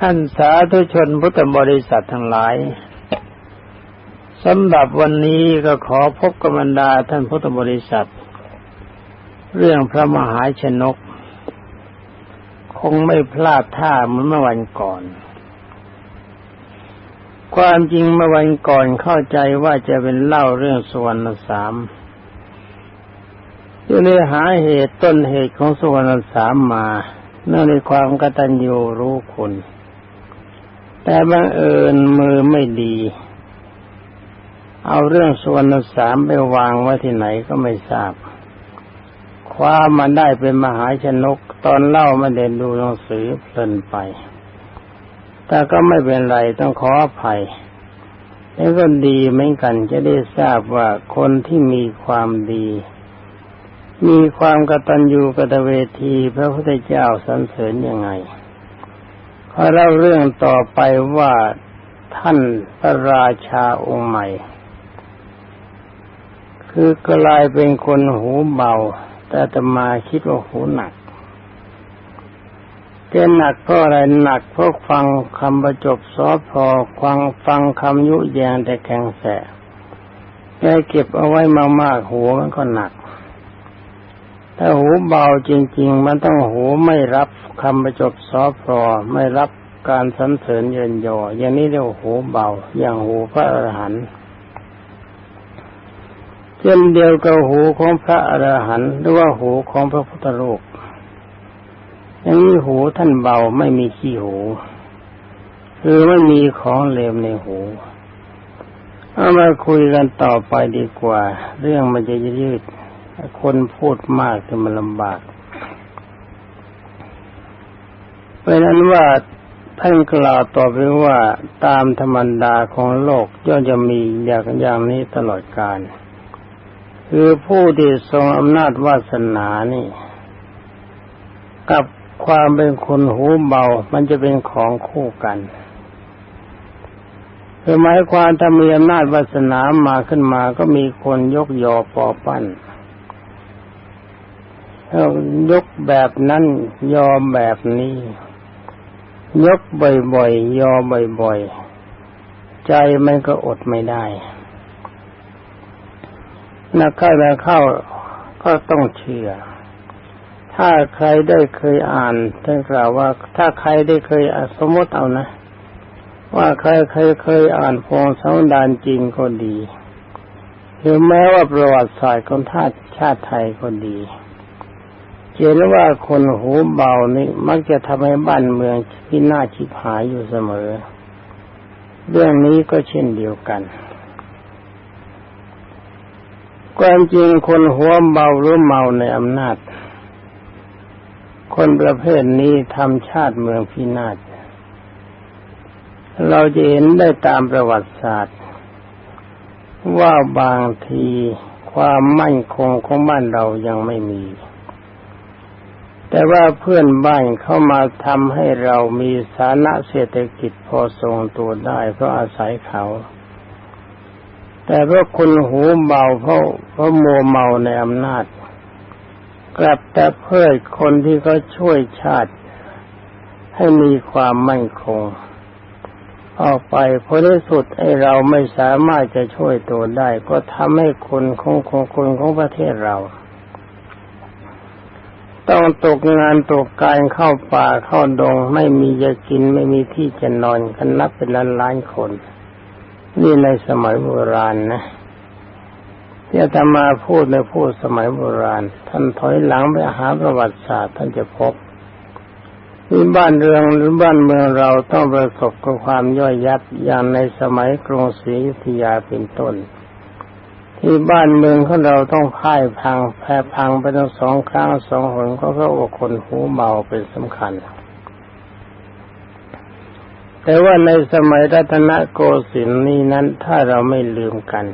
ท่านสาธุชนพุทธบริษัททั้งหลายสำหรับวันนี้ก็ขอพบกับบรรดาท่านพุทธบริษัท เรื่องพระมหาชนก คงไม่พลาดท่าเหมือนเมื่อวันก่อน ความจริงเมื่อวันก่อนเข้าใจว่าจะเป็นเล่าเรื่องสวรรณสามอยู่ในหาเหตุต้นเหตุของสวรรณสามมาเนื่องในความกตัญญูรู้คุณ แต่บังเอิญมือไม่ดี เอาเรื่องสวรรณสามไปวางไว้ที่ไหนก็ไม่ทราบ คว้ามาได้เป็นมหาชนก ตอนเล่ามาเด่นดูหนังสือเพลินไป แต่ก็ไม่เป็นไรต้องขออภัยแล้วก็ดีเหมือนกันจะได้ทราบว่าคนที่มีความดี มีความกตัญญูกตเวทีพระพุทธเจ้าสรรเสริญยังไง เล่าเรื่องต่อไปว่าท่านพระราชาองค์ใหม่ คือกลายเป็นคนหูเบา แต่ตมาคิดว่าหูหนักเกหนักเพราะอะไรหนักเพราะฟังคำประจบซอพอฟังฟังคำยุแยงแต่แข็งแสแต่เก็บเอาไว้มากๆหัวมันก็หนัก ถ้าหูเบาจริง ๆ มันต้องหูไม่รับคำประจบซอพรอไม่รับการสรรเสริญเยินยอ อย่างนี้เรียกหูเบา อย่างหูพระอรหันต์เช่นเดียวกับหูของพระอรหันต์หรือว่าหูของพระพุทธรูปอย่างนี้หูท่านเบาไม่มีขี้หูคือไม่มีของเลวในหูเอามาคุยกันต่อไปดีกว่า เรื่องมันจะยืด คนพูดมากจะมันลำบากเพราะนั้นว่าท่านกล่าวต่อไปว่าตามธรรมดาของโลกย่อมจะมีอย่างอย่างนี้ตลอดกาลคือผู้ที่ทรงอำนาจวาสนานี่ กับความเป็นคนหูเบา มันจะเป็นของคู่กันคือหมายความถ้ามีอำนาจวาสนามาขึ้นมาก็มีคนยกยอปอปั้น ยกแบบนั้นยอมแบบนี้ ยกบ่อยๆ ยอมบ่อยๆ ใจมันก็อดไม่ได้นักเข้านักเข้าก็ต้องเชื่อ ถ้าใครได้เคยอ่านท่านกล่าวว่า ถ้าใครได้เคยสมมติเอานะ ว่าใครเคยเคยอ่านพงสังดานจริงก็ดี หรือแม้ว่าประวัติศาสตร์ของชาติไทยก็ดี เห็นว่าคนหูเบานี่มักจะทำให้บ้านเมืองพินาศชิบหายอยู่เสมอ เรื่องนี้ก็เช่นเดียวกันความจริงคนหัวเบาหรือเมาในอำนาจ คนประเภทนี้ทำชาติเมืองพินาศ เราจะเห็นได้ตามประวัติศาสตร์ ว่าบางทีความมั่นคงของบ้านเรายังไม่มี แต่ว่าเพื่อนบ้านเข้ามาทำให้เรามีฐานะเศรษฐกิจพอทรงตัวได้เพราะอาศัยเขา แต่เพราะคนหูเบาเพราะเพราะมัวเมาในอำนาจ กลับแต่เพื่อคนที่เขาช่วยชาติ ให้มีความมั่นคง ออกไปผลที่สุดไอ้เราไม่สามารถจะช่วยตัวได้ ก็ทำให้คนของคนของประเทศเรา ต้องตกงานตกการเข้าป่าเข้าดง ไม่มีจะกินไม่มีที่จะนอนกันนับเป็นล้านล้านคน นี่ในสมัยโบราณนะที่อาตมาพูดในพูดสมัยโบราณ ท่านถอยหลังไปหาประวัติศาสตร์ท่านจะพบนี่บ้านเรืองหรือบ้านเมืองเราต้องประสบกับความย่อยยับอย่างในสมัยกรุงศรีอยุธยาเป็นต้น ที่บ้านเมืองของเราต้องพ่ายพังแพ้พังไปทั้งสองครั้งสองหนก็เพราะว่าคนหูเบาเป็นสำคัญ แต่ว่าในสมัยรัตนโกสินทร์นี้นั้นถ้าเราไม่ลืมกัน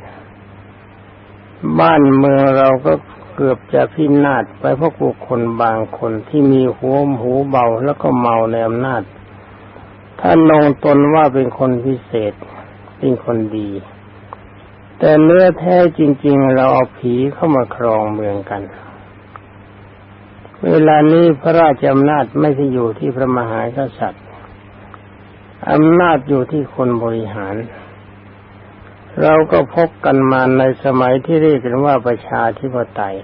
บ้านเมืองเราก็เกือบจะพินาศไปเพราะบุคคลบางคนที่มีหัวหูเบาแล้วก็เมาในอำนาจ ท่านลงตนว่าเป็นคนพิเศษเป็นคนดี แต่เนื้อแท้จริง ๆ เราเอาผีเข้ามาครองเมืองกัน เวลานี้พระราชอำนาจไม่ได้อยู่ที่พระมหากษัตริย์อำนาจอยู่ที่คนบริหาร เราก็พบกันมาในสมัยที่เรียกกันว่าประชาธิปไตย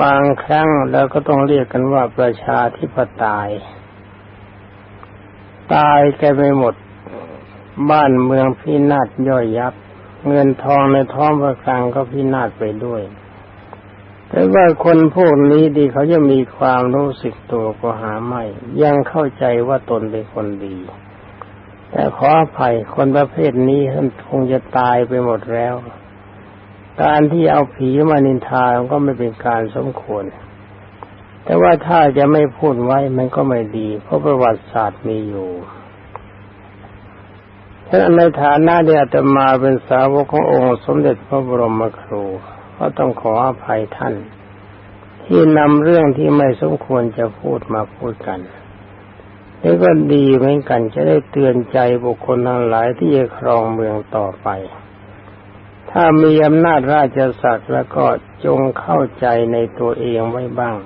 บางครั้งเราก็ต้องเรียกกันว่าประชาธิปไตยตายกันไปหมด บ้านเมืองพินาศย่อยยับ เงินทองในท้องประคลังก็พินาศไปด้วย แต่ว่าคนพวกนี้ดีเขาจะมีความรู้สึกตัวก็หาไม่ ยังเข้าใจว่าตนเป็นคนดี แต่ขออภัยคนประเภทนี้ท่านคงจะตายไปหมดแล้ว การที่เอาผีมานินทาก็ไม่เป็นการสมควร แต่ว่าถ้าจะไม่พูดไว้มันก็ไม่ดี เพราะประวัติศาสตร์มีอยู่ ฉะนั้นในฐานะที่อาตมาเป็นสาวกขององค์สมเด็จพระบรมครูก็ต้องขออภัยท่าน ที่นำเรื่องที่ไม่สมควรจะพูดมาพูดกันนี่ก็ดีเหมือนกันจะได้เตือนใจบุคคลทั้งหลายที่จะครองเมืองต่อไป ถ้ามีอำนาจราชศักดิ์แล้วก็จงเข้าใจในตัวเองไว้บ้าง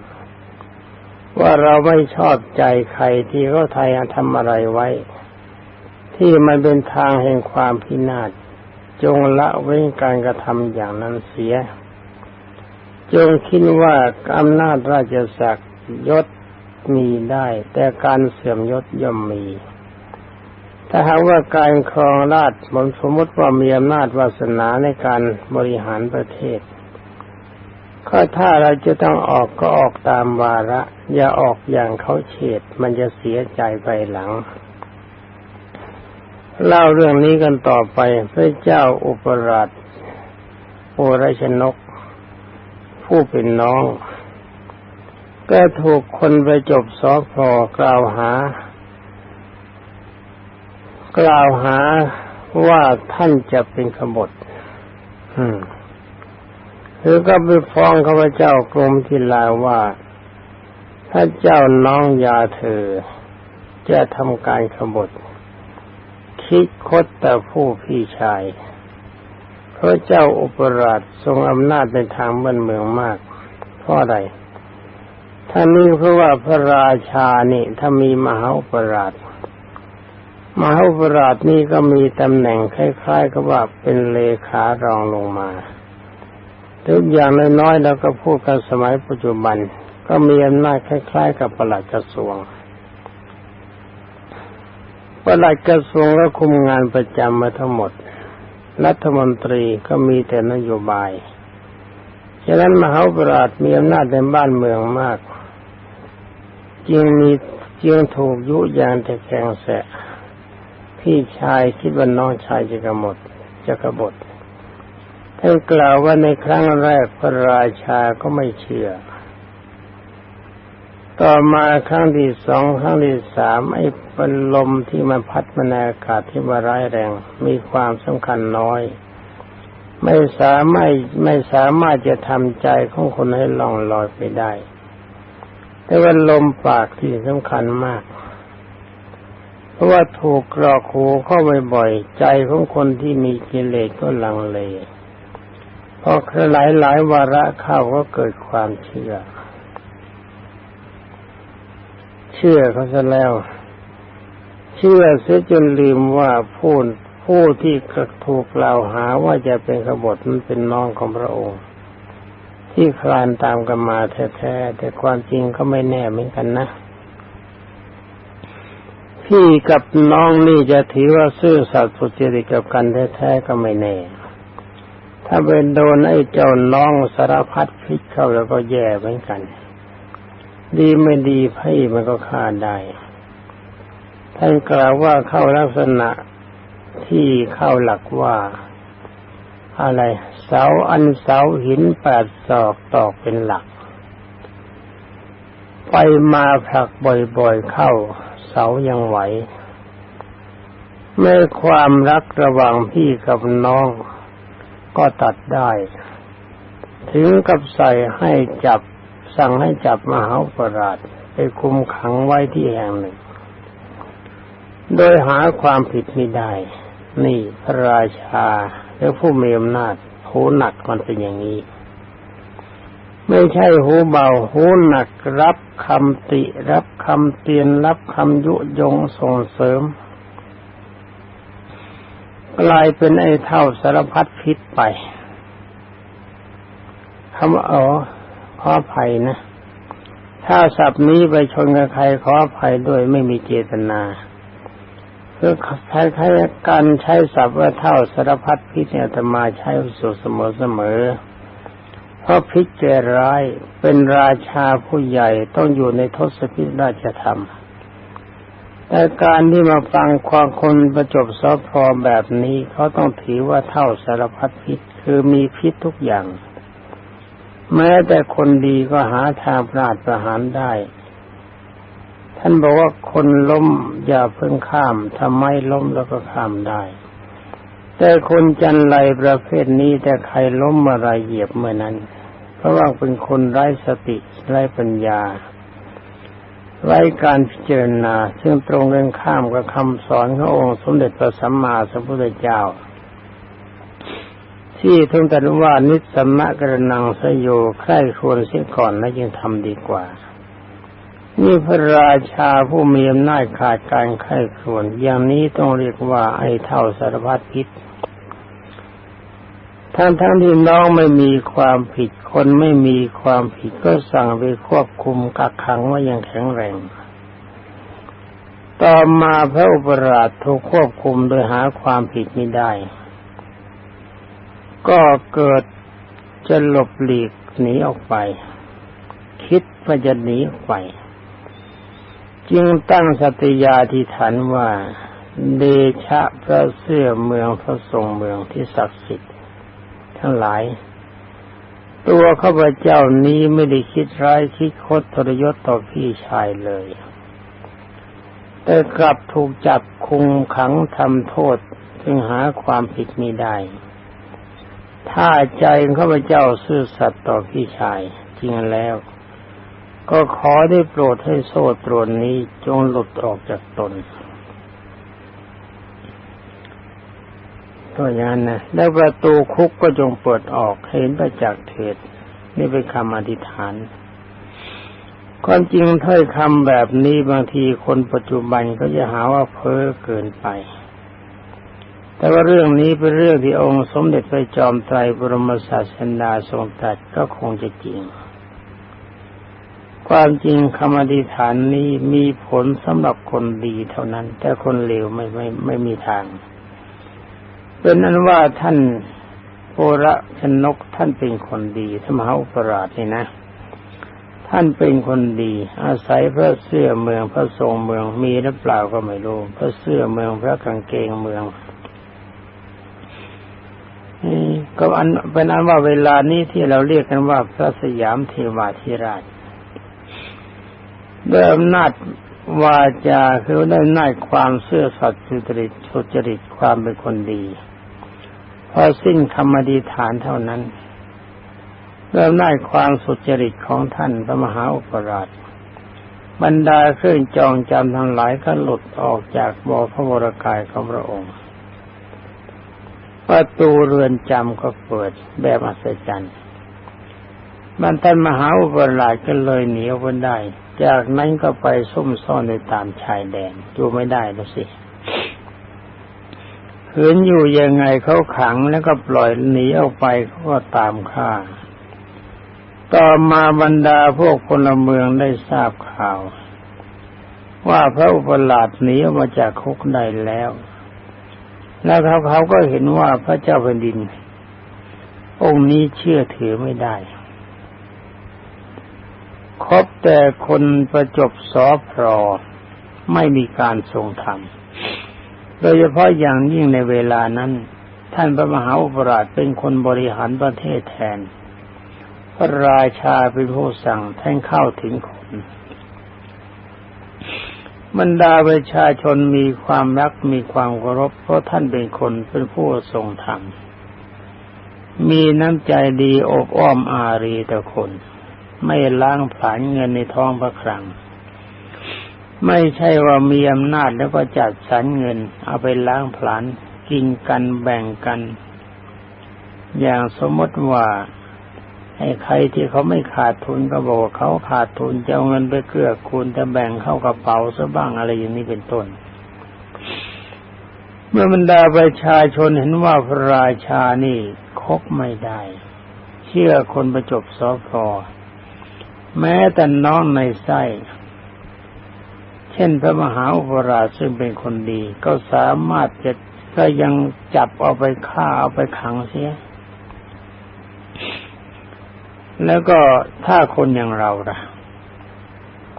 ว่าเราไม่ชอบใจใครที่เขาไทยทำอะไรไว้ ที่มันเป็นทางแห่งความพินาศจงละเว้นการกระทำอย่างนั้นเสีย จงคิดว่าอำนาจราชศักดิ์ยศมีได้ แต่การเสื่อมยศย่อมมี ถ้าหากว่าการครองราชมันสมมติว่ามีอำนาจวาสนาในการบริหารประเทศก็ถ้าเราจะต้องออกก็ออกตามวาระ อย่าออกอย่างเขาเฉดมันจะเสียใจไปหลัง เล่าเรื่องนี้กันต่อไปพระเจ้าอุปราชโอรชนก ผู้เป็นน้อง ก็ถูกคนไปจบสอพอกล่าวหา กล่าวหาว่าท่านจะเป็นขบฏอืมคือก็ไปฟ้องข้าพเจ้ากรมทิลาว่า ถ้าเจ้าน้องยาเธอ จะทำการขบฏ คิดคดแต่ผู้พี่ชายเพราะเจ้าอุปราชทรงอำนาจในทางบ้านเมืองมากเพราะอะไรท่านนี้เพราะว่าพระราชานี่ถ้ามีมหาอุปราชมหาอุปราชนี่ก็มีตำแหน่งคล้ายๆกับว่าเป็นเลขารองลงมาทุกอย่างน้อยๆเราก็พูดกันสมัยปัจจุบัน ก็มีอำนาจคล้าย ๆ กับประหลัดกระทรวง ประหลัดกระทรวงก็คุมงานประจำมาทั้งหมด รัฐมนตรีก็มีแต่นโยบาย ฉะนั้นมหาปราชมีอำนาจในบ้านเมืองมาก จึงมีจึงถูกยุยางแต่แข่งแสะ พี่ชายคิดว่าน้องชายจะกระหมดจะกระบฏท่านกล่าวว่าในครั้งแรกพระราชาก็ไม่เชื่อ ต่อมาครั้งที่สองครั้งที่สามไอ้เป็นลมที่มันพัดมาในอากาศที่มาร้ายแรง มีความสำคัญน้อย ไม่สามารถไม่สามารถจะทำใจของคนให้ล่องลอยไปได้ แต่ว่าลมปากที่สำคัญมาก เพราะว่าถูกกรอกหูเข้าบ่อยๆใจของคนที่มีกิเลสก็ลังเลพอหลายหลายวาระเข้าก็เกิดความเชื่อ เชื่อเขาซะแล้ว เชื่อเสียจนลืมว่าผู้ผู้ที่ถูกกล่าวหาว่าจะเป็นขบฏนั้นเป็นน้องของพระองค์ ที่คลานตามกันมาแท้ๆแต่ความจริงก็ไม่แน่เหมือนกันนะพี่กับน้องนี่จะถือว่าซื่อสัตย์สุจริตกับกันแท้ๆก็ไม่แน่ ถ้าเป็นโดนไอ้เจ้าน้องสารพัดพิษเข้าแล้วก็แย่เหมือนกัน ดีไม่ดีพี่มันก็ฆ่าได้ท่านกล่าวว่าเข้าลักษณะที่เข้าหลักว่า อะไร เสาอันเสาหินแปดศอกตอกเป็นหลัก ไปมาผลักบ่อยๆเข้า เสายังไหวเมื่อความรักระหว่างพี่กับน้องก็ตัดได้ ถึงกับใส่ให้จับ สั่งให้จับมหาปราชไปคุมขังไว้ที่แห่งหนึ่ง โดยหาความผิดไม่ได้ นี่พระราชาหรือผู้มีอำนาจผู้หนักมันเป็นอย่างนี้ ไม่ใช่หูเบาหูหนักรับคำติ รับคำเตือนรับคำยุยงส่งเสริม กลายเป็นไอ้เท่าสารพัดพิษไปคำว่าอ๋อ ขออภัยนะ ถ้าศัพท์นี้ไปชนกับใครขออภัยด้วยไม่มีเจตนาคือใช้ใช้การใช้ศัพท์ว่าเท่าสารพัดพิษเนี่ยจะมาใช้สู่เสมอเสมอเพราะพิษแก่ร้ายเป็นราชาผู้ใหญ่ต้องอยู่ในทศพิธราชธรรมแต่การที่มาฟังความคนประจบซอพอแบบนี้เขาต้องถือว่าเท่าสารพัดพิษคือมีพิษทุกอย่าง แม้แต่คนดีก็หาทางปราดประหารได้ ท่านบอกว่าคนล้มอย่าเพิ่งข้ามทำไมล้มแล้วก็ข้ามได้ แต่คนจันไรประเภทนี้แต่ใครล้มเมื่อไรเหยียบเมื่อนั้น เพราะว่าเป็นคนไร้สติไร้ปัญญาไร้การพิจารณาซึ่งตรงกันข้ามกับคำสอนขององค์สมเด็จพระสัมมาสัมพุทธเจ้า ที่ท่านตรัสว่านิสสัมมะกระนังสยโยใคร่ควรเสียก่อนแล้วยังทำดีกว่านี่พระราชาผู้มีอำนาจขาดการไข้ครวนอย่างนี้ต้องเรียกว่าไอ้เท่าสารพัดพิษทั้งทั้งที่น้องไม่มีความผิดคนไม่มีความผิดก็สั่งไปควบคุมกักขังว่ายังแข็งแรง ต่อมาพระอุปราชถูกควบคุมโดยหาความผิดไม่ได้ ก็เกิดจะหลบหลีกหนีออกไป คิดว่าจะหนีออกไป จึงตั้งสติยาธิฐานว่า เดชะพระเสื้อเมืองพระทรงเมืองที่ศักดิ์สิทธิ์ทั้งหลาย ตัวข้าพเจ้านี้ไม่ได้คิดร้ายคิดคดทรยศต่อพี่ชายเลย แต่กลับถูกจับคุมขังทำโทษจึงหาความผิดมิได้ ถ้าใจข้าพเจ้าซื่อสัตย์ต่อพี่ชายจริงแล้ว ก็ขอได้โปรดให้โซ่ตรวนนี้จงหลุดออกจากตนก็อย่างนั้นนะแล้วประตูคุกก็จงเปิดออกเห็นประจักษ์เถิดนี่เป็นคำอธิษฐาน ความจริงถ้อยคำแบบนี้บางทีคนปัจจุบันก็จะหาว่าเพ้อเกินไป แต่ว่าเรื่องนี้เป็นเรื่องที่องค์สมเด็จพระจอมไตรบรมศาสดาทรงตรัสก็คงจะจริง ความจริงคำอธิษฐานนี้มีผลสำหรับคนดีเท่านั้น แต่คนเลวไม่ไม่ไม่มีทาง เป็นนั้นว่าท่านโอระชนกท่านเป็นคนดีธรรมหาอุปราชนี่นะ ท่านเป็นคนดี อาศัยพระเสื้อเมืองพระทรงเมืองมีหรือเปล่าก็ไม่รู้พระเสื้อเมืองพระกางเกงเมืองนี่ ก็อันเป็นอันว่าเวลานี้ที่เราเรียกกันว่าพระสยามเทวาธิราชด้วยอำนาจวาจาคือได้อำนาจความเสื่อสัตย์สุจริตสุจริตความเป็นคนดีพอสิ้นคำอธิษฐานเท่านั้นเริ่มได้ความสุจริตของท่านพระมหาอุปราช บรรดาเครื่องจองจำทั้งหลายก็หลุดออกจากบ่อพระวรกายของพระองค์ ประตูเรือนจำก็เปิดแบบอัศจรรย์บรรท่านมหาอุปราชก็เลยหนีออกมาได้ จากนั้นก็ไปซุ่มซ่อนในตามชายแดนอยู่ไม่ได้แล้วสิขืนอยู่ยังไงเขาขังแล้วก็ปล่อยหนีออกไปเขาก็ตามฆ่า ต่อมาบรรดาพวกพลเมืองได้ทราบข่าว ว่าพระอุปราชหนีออกมาจากคุกได้แล้ว แล้วเขาเขาก็เห็นว่าพระเจ้าแผ่นดิน องค์นี้เชื่อถือไม่ได้คบแต่คนประจบสอพรอไม่มีการทรงธรรม โดยเฉพาะอย่างยิ่งในเวลานั้น ท่านพระมหาอุปราชเป็นคนบริหารประเทศแทน พระราชาเป็นผู้สั่งท่านเข้าถึงคน บรรดาประชาชนมีความรักมีความเคารพเพราะท่านเป็นคนเป็นผู้ทรงธรรม มีน้ำใจดีอบอ้อมอารีต่อคน ไม่ล้างผลาญเงินในท้องพระครัง ไม่ใช่ว่ามีอำนาจแล้วก็จัดสรรเงิน เอาไปล้างผลาญกินกันแบ่งกัน อย่างสมมติว่า ให้ใครที่เขาไม่ขาดทุนก็บอกว่าเขาขาดทุนจะเอาเงินไปเกื้อกูลจะแบ่งเข้ากระเป๋าซะบ้างอะไรอย่างนี้เป็นต้น เมื่อบรรดาประชาชนเห็นว่าพระราชานี่คบไม่ได้ เชื่อคนประจบสอพอแม้แต่น้องในไส้เช่นพระมหาอุปราชซึ่งเป็นคนดี ก็สามารถจะก็ยังจับเอาไปฆ่าเอาไปขังเสีย แล้วก็ถ้าคนอย่างเราล่ะ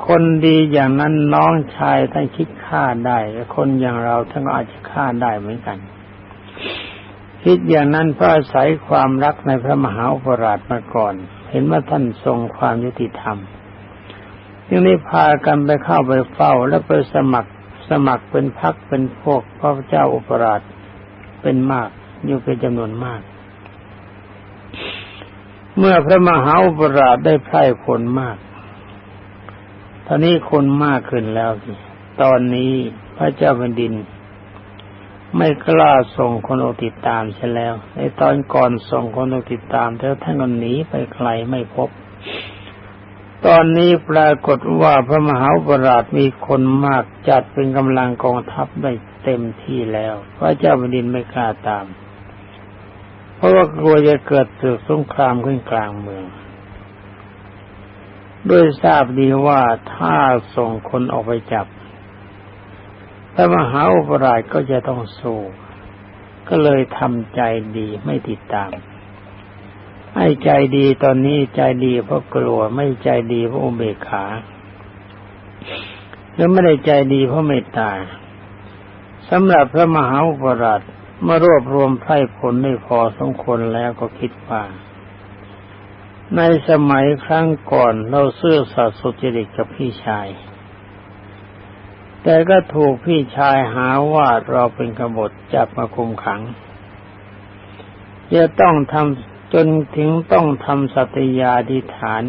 คนดีอย่างนั้นน้องชายท่านคิดฆ่าได้ คนอย่างเราท่านก็อาจจะฆ่าได้เหมือนกัน คิดอย่างนั้นเพราะอาศัยความรักในพระมหาอุปราชมาก่อน เห็นว่าท่านทรงความยุติธรรมจึงได้พากันไปเข้าไปเฝ้าและไปสมัครสมัครเป็นพักเป็นพวกพระเจ้าอุปราชเป็นมากอยู่เป็นจำนวนมาก เมื่อพระมหาอุปราชได้ไพร่คนมาก ตอนนี้คนมากขึ้นแล้วสิ ตอนนี้พระเจ้าแผ่นดิน ไม่กล้าส่งคนอติดตามใช่แล้ว ในตอนก่อนส่งคนอติดตามแล้วท่านก็หนีไปไกลไม่พบ ตอนนี้ปรากฏว่าพระมหาปราชมีคนมากจัดเป็นกำลังกองทัพได้เต็มที่แล้ว พระเจ้าแผ่นดินไม่กล้าตาม ราะว่ากลัวจะเกิดศึกสงครามขึ้นกลางเมือง ด้วยทราบดีว่าถ้าส่งคนออกไปจับพระมหาอุปราชก็จะต้องสู้ก็เลยทำใจดีไม่ติดตามให้ใจดีตอนนี้ใจดีเพราะกลัวไม่ใจดีเพราะอุเบกขาแล้วไม่ได้ใจดีเพราะเมตตาสำหรับพระมหาอุปราช เมื่อรวบรวมไพร่ผลได้พอสมควรแล้วก็คิดว่า ในสมัยครั้งก่อนเราเสื่อสัตย์สุจริตกับพี่ชาย แต่ก็ถูกพี่ชายหาว่าเราเป็นกบฏจับมาคุมขัง จะต้องทำจนถึงต้องทำสัตยาธิฐาน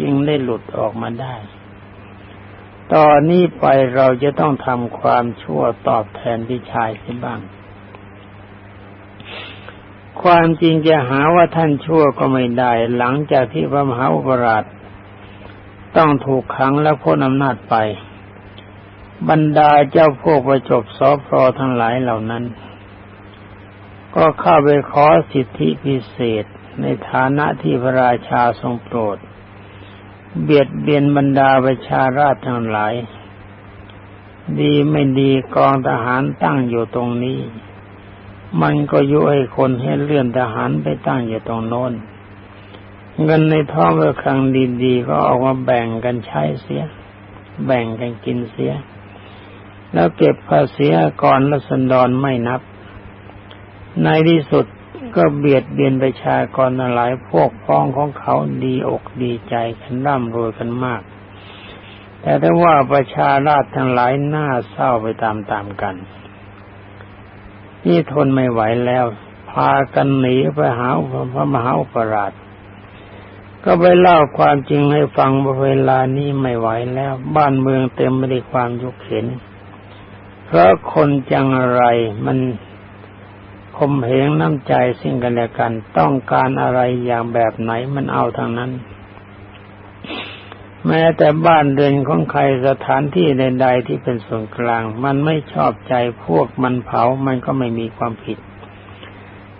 จึงได้หลุดออกมาได้ ตอนนี้ไปเราจะต้องทำความชั่วตอบแทนพี่ชายเสียบ้าง ความจริงจะหาว่าท่านชั่วก็ไม่ได้ หลังจากที่พระมหาอุปราชต้องถูกขังและพ้นอำนาจไป บรรดาเจ้าพวกประจบสอพรอทั้งหลายเหล่านั้น ก็เข้าไปขอสิทธิพิเศษในฐานะที่พระราชาทรงโปรด เบียดเบียนบรรดาประชาราชทั้งหลาย ดีไม่ดีกองทหารตั้งอยู่ตรงนี้ มันก็ยุให้คนให้เลื่อนทหารไปตั้งอยู่ตรงโน้น เงินในท้องเมื่อครั้งดีๆก็ออกมาแบ่งกันใช้เสีย แบ่งกันกินเสีย แล้วเก็บภาษีก่อนละสันดอนไม่นับ ในที่สุดก็เบียดเบียนประชากรหลายพวกพ้องของเขาดีอกดีใจกันร่ำรวยกันมาก แต่ถ้าว่าประชาราชทั้งหลายน่าเศร้าไปตามๆกัน นี่ทนไม่ไหวแล้ว พากันหนีไปหาพระมหาอุปราช ก็ไปเล่าความจริงให้ฟังว่าเวลานี้ไม่ไหวแล้ว บ้านเมืองเต็มไปด้วยความยุกเข็นเพราะคนจังไรมันคมเหงน้ำใจสิ่งกันและกัน ต้องการอะไรอย่างแบบไหนมันเอาทางนั้น แม้แต่บ้านเรือนของใครสถานที่ใดๆที่เป็นส่วนกลาง มันไม่ชอบใจพวกมันเผามันก็ไม่มีความผิด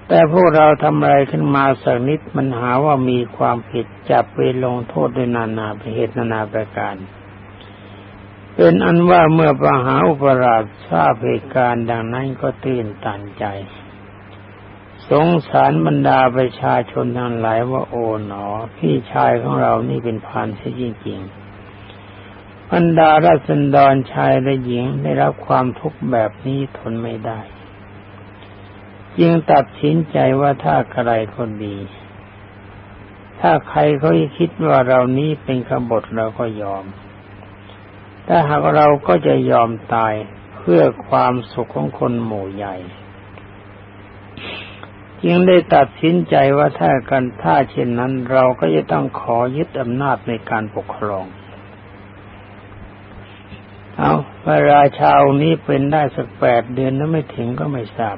แต่พวกเราทำอะไรขึ้นมาสักนิดมันหาว่ามีความผิดจับไปลงโทษด้วยนานาเหตุนานาประการ เป็นอันว่าเมื่อประหาอุปราชทราบเหตุการณ์ดังนั้นก็ตื่นตันใจ สงสารบรรดาประชาชนทั้งหลายว่าโอ๋หนอ พี่ชายของเรานี่เป็นพานเสียจริงๆบรรดาราษฎรชายและหญิงได้รับความทุกข์แบบนี้ทนไม่ได้ จึงตัดสินใจว่าถ้าใครคนดี ถ้าใครเขาคิดว่าเรานี้เป็นขบฏเราก็ยอม ถ้าหากเราก็จะยอมตายเพื่อความสุขของคนหมู่ใหญ่ จึงได้ตัดสินใจว่าถ้ากันถ้าเช่นนั้น เราก็จะต้องขอยึดอำนาจในการปกครอง เอาพระราชาองนี้เป็นได้สักแปดเดือนแล้วไม่ถึงก็ไม่ทราบ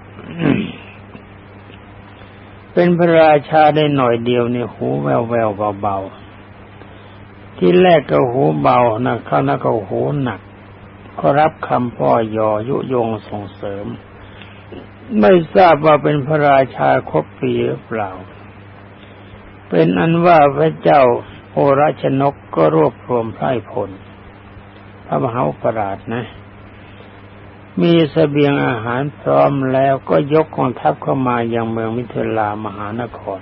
เป็นพระราชาได้หน่อยเดียวเนี่ยหูแววแววเบาๆ ที่แรกก็หูเบานะข้างนั้นก็หูหนัก ก็รับคำพ่อยอยุยงส่งเสริม ไม่ทราบว่าเป็นพระราชาครบปีหรือเปล่า เป็นอันว่าพระเจ้าโอรชนกก็รวบรวมไพร่พล พระมหาอุปราชนะ มีสเสบียงอาหารพร้อมแล้วก็ยกกองทัพเข้ามายังเมืองมิถิลามหานคร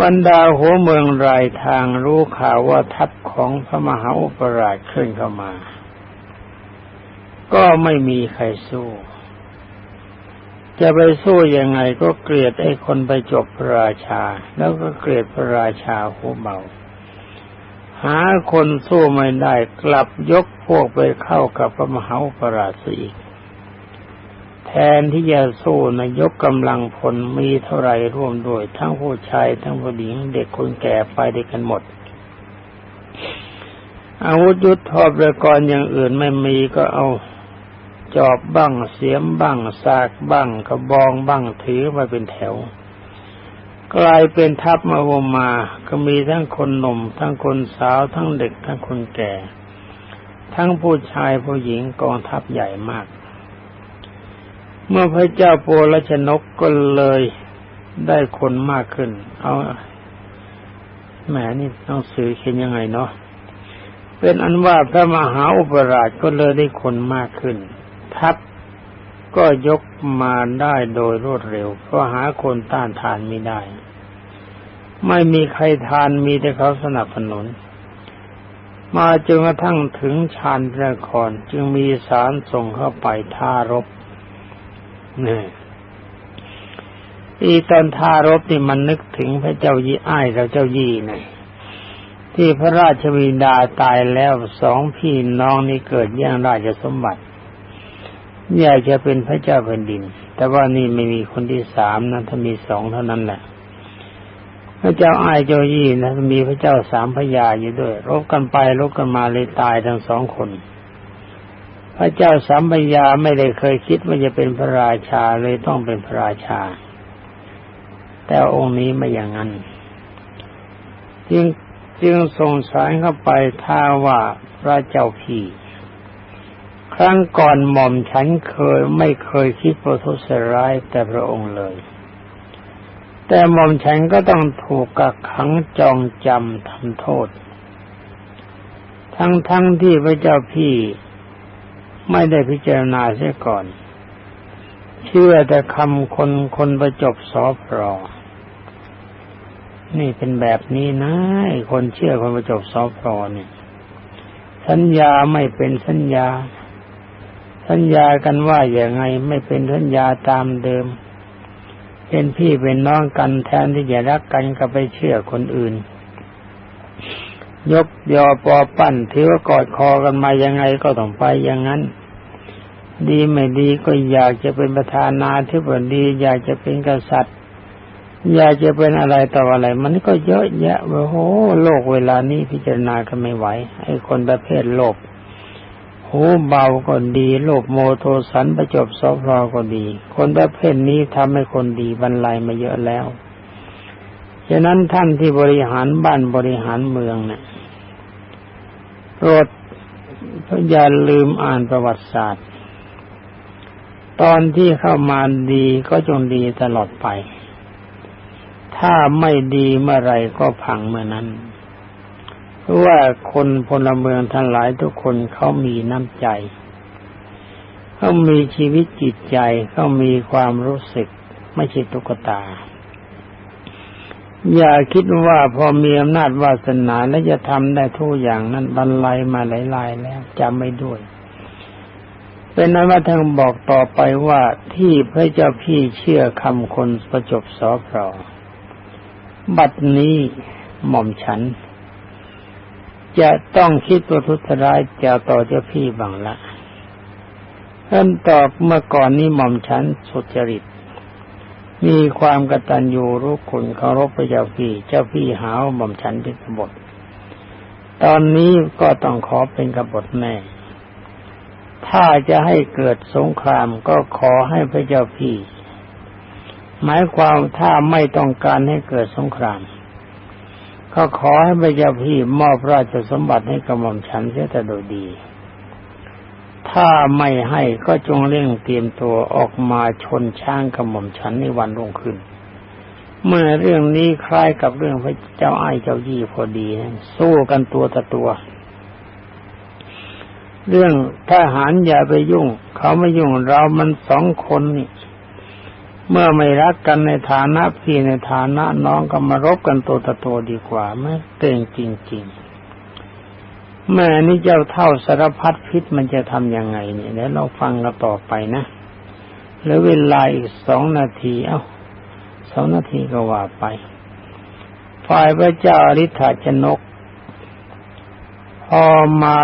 บรรดาหัวเมืองรายทางรู้ข่าวว่าทัพของพระมหาอุปราชขึ้นเข้ามา ก็ไม่มีใครสู้ จะไปสู้ยังไงก็เกลียดไอ้คนไปจบพระราชา แล้วก็เกลียดพระราชาหัวเบาหาคนสู้ไม่ได้กลับยกพวกไปเข้ากับพระมหาปราชีแทนที่จะสู้นะยกกำลังพลมีเท่าไรร่วมด้วย ทั้งผู้ชายทั้งผู้หญิงเด็กคนแก่ไปด้วยกันหมด อาวุธยุทธทบกรอย่างอื่นไม่มีก็เอา จอบบ้างเสียมบ้างสากบ้างกระบองบ้างถือมาเป็นแถว กลายเป็นทัพมาวมา ก็มีทั้งคนหนุ่ม ทั้งคนสาวทั้งเด็กทั้งคนแก่ ทั้งผู้ชายผู้หญิงกองทัพใหญ่มาก เมื่อพระเจ้าโปรชนกก็เลยได้คนมากขึ้น เอาแหมนี่ต้องสื่อเขียนยังไงเนาะเป็นอันว่าพระมหาอุปราชก็เลยได้คนมากขึ้น ทัพก็ยกมาได้โดยรวดเร็ว เพราะหาคนต้านทานไม่ได้ ไม่มีใครทานมีแต่เขาสนับสนุน มาจนกระทั่งถึงชานพระครจึงมีสารส่งเข้าไปท่ารบนี่อีตอนท่ารบนี่มันนึกถึงพระเจ้ายี่อ้ายกับเจ้ายี่ไงที่พระราชวินดาตายแล้วสองพี่น้องนี่เกิดแย่งราชสมบัติ อยากจะเป็นพระเจ้าแผ่นดิน แต่ว่านี่ไม่มีคนที่สามนะถ้ามีสองเท่านั้นแหละพระเจ้าอายเจ้ายี่นะมีพระเจ้าสามพระยาอยู่ด้วยรบกันไปรบกันมาเลยตายทั้งสองคน พระเจ้าสามพระยาไม่ได้เคยคิดว่าจะเป็นพระราชาเลยต้องเป็นพระราชา แต่องค์นี้ไม่อย่างนั้นจึงจึงส่งสายเข้าไปท้าว่าพระเจ้าพี่ ครั้งก่อนหม่อมฉันเคยไม่เคยคิดประทุษร้ายแต่พระองค์เลย แต่หม่อมฉันก็ต้องถูกกักขังจองจำทำโทษ ทั้งทั้งที่พระเจ้าพี่ไม่ได้พิจารณาเสียก่อน เชื่อแต่คำคนคนประจบสอพรอนี่เป็นแบบนี้นะคนเชื่อคนประจบสอพรอเนี่ยสัญญาไม่เป็นสัญญา สัญญากันว่าอย่างไงไม่เป็นสัญญาตามเดิม เป็นพี่เป็นน้องกันแทนที่จะรักกันก็ไปเชื่อคนอื่น ยกยอปอปั้นถือว่ากอดคอกันมายังไงก็ต้องไปอย่างนั้น ดีไม่ดีก็อยากจะเป็นประธานาธิบดีอยากจะเป็นกษัตริย์ อยากจะเป็นอะไรต่ออะไร มันก็เยอะแยะโอ้โหโลกเวลานี้พิจารณาก็ไม่ไหวไอ้คนประเภทโลภ หูเบาก็ดีโลภโมโทสันประจบซอฟรอก็ดี คนประเภทนี้ทำให้คนดีบรรลัยมาเยอะแล้ว ฉะนั้นท่านที่บริหารบ้านบริหารเมืองเนะี่ยโปรดอย่าลืมอ่านประวัติศาสตร์ ตอนที่เข้ามาดีก็จงดีตลอดไป ถ้าไม่ดีเมื่อไรก็พังเมื่อนั้น ว่าคนพลเมืองทั้งหลายทุกคนเขามีน้ำใจ เขามีชีวิตจิตใจ เขามีความรู้สึก ไม่ใช่ตุ๊กตา อย่าคิดว่าพอมีอำนาจวาสนาแล้วจะทำได้ทุกอย่างนั้นบรรลัยมาหลายๆแล้วจำไม่ด้วยเป็นนั้นว่าท่านบอกต่อไปว่าที่พระเจ้าพี่เชื่อคำคนประจบสอพรอบัดนี้หม่อมฉัน จะต้องคิดประทุษร้ายจะต่อเจ้าพี่บังละท่านตอบเมื่อก่อนนี้หม่อมฉันสุจริต มีความกตัญญูรู้คุณเคารพพระเจ้าพี่ เจ้าพี่หาวหม่อมฉันเป็นกบฏตอนนี้ก็ต้องขอเป็นกบฏแน่ถ้าจะให้เกิดสงครามก็ขอให้พระเจ้าพี่ หมายความถ้าไม่ต้องการให้เกิดสงคราม ก็ขอให้พระเจ้าพี่มอบราชสมบัติให้กระหม่อมฉันเสียแต่โดยดี ถ้าไม่ให้ก็จงเร่งเตรียมตัวออกมาชนช้างกระหม่อมฉันในวันรุ่งขึ้น เมื่อเรื่องนี้คล้ายกับเรื่องพระเจ้าไอ้เจ้ายี่พอดีนะสู้กันตัวต่อตัว เรื่องทหารอย่าไปยุ่ง เขาไม่ยุ่งเรามันสองคนนี่ เมื่อไม่รักกันในฐานะพี่ในฐานะน้องก็มารบกันตัวต่อตัวดีกว่าไหมเก่งจริง ๆ แม่นี่เจ้าเท่าสารพัดพิษมันจะทำยังไงเนี่ยเดี๋ยวเราฟังกันต่อไปนะเหลือเวลาอีกสองนาที เอ้าสองนาทีก็ว่าไป ฝ่ายพระเจ้าอริ t าชนก พอมา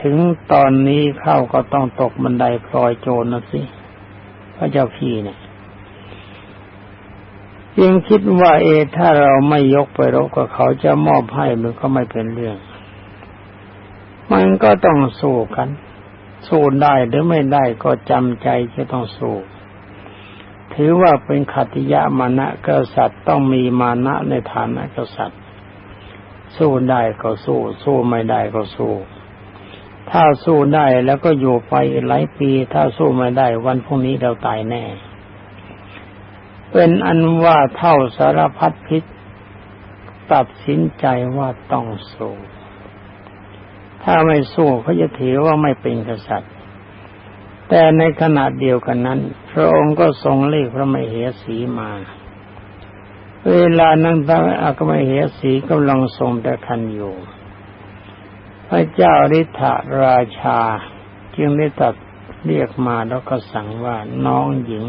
ถึงตอนนี้เข้าก็ต้องตกบันไดพลอยโจรนะสิพระเจ้าพี่เนี่ย ยังคิดว่าเอ ถ้าเราไม่ยกไปรบกับเขาจะมอบให้มันก็ไม่เป็นเรื่อง มันก็ต้องสู้กัน สู้ได้หรือไม่ได้ก็จำใจจะต้องสู้ถือว่าเป็นขัติยะมานะกษัตริย์ต้องมีมานะในฐานะกษัตริย์ สู้ได้ก็สู้ สู้ไม่ได้ก็สู้ ถ้าสู้ได้แล้วก็อยู่ไปหลายปี ถ้าสู้ไม่ได้วันพรุ่งนี้เราตายแน่ เป็นอันว่าเท่าสารพัดพิษ ตัดสินใจว่าต้องสู้ถ้าไม่สู้เขาจะถือว่าไม่เป็นกษัตริย์ แต่ในขณะเดียวกันนั้น พระองค์ก็ทรงเรียกพระมเหสีมา เวลานั้นพระอัคมเหสีกำลังทรงแต่คันอยู่ พระเจ้าฤทธาราชา จึงได้ตัดเรียกมาแล้วก็สั่งว่าน้องหญิง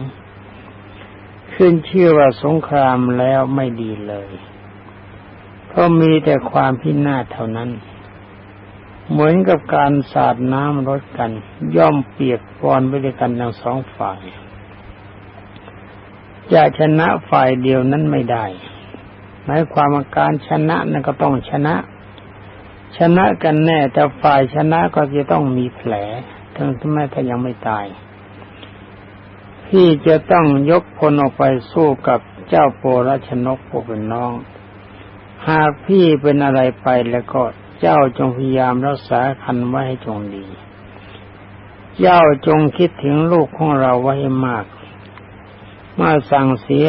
ขึ้นชื่อว่าสงครามแล้วไม่ดีเลย เพราะมีแต่ความพินาศเท่านั้น เหมือนกับการสาดน้ำรดกัน ย่อมเปียกปอนไปด้วยกันทั้งสองฝ่าย จะชนะฝ่ายเดียวนั้นไม่ได้หมายความว่าการชนะนั่นก็ต้องชนะ ชนะกันแน่แต่ฝ่ายชนะก็จะต้องมีแผล ถึงแม้ถ้ายังไม่ตาย ที่จะต้องยกพลออกไปสู้กับเจ้าโปรชนกผู้เป็นน้อง หากพี่เป็นอะไรไปแล้วก็เจ้าจงพยายามรักษาคันไว้ให้จงดี เจ้าจงคิดถึงลูกของเราไว้ให้มากมื่อสั่งเสีย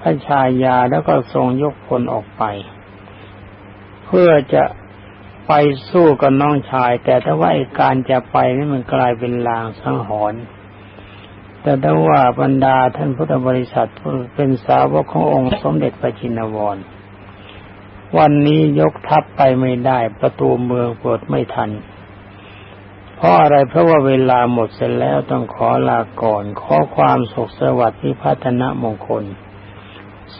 พระชายาแล้วก็ทรงยกพลออกไป เพื่อจะไปสู้กับน้องชาย แต่ถ้าว่าการจะไปนี่มันกลายเป็นลางสังหรณ์ แต่ถ้าว่าบรรดาท่านพุทธบริษัทเป็นสาวกขององค์สมเด็จพระจินวร วันนี้ยกทัพไปไม่ได้ประตูเมืองเปิดไม่ทัน เพราะอะไรเพราะว่าเวลาหมดเสร็จแล้วต้องขอลาก่อน ขอความสุขสวัสดิ์ที่พัฒนมงคล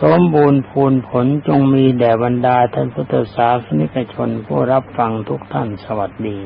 สมบูรณ์พูนผลจงมีแด่บรรดาท่านพุทธศาสนิกชนผู้รับฟังทุกท่านสวัสดี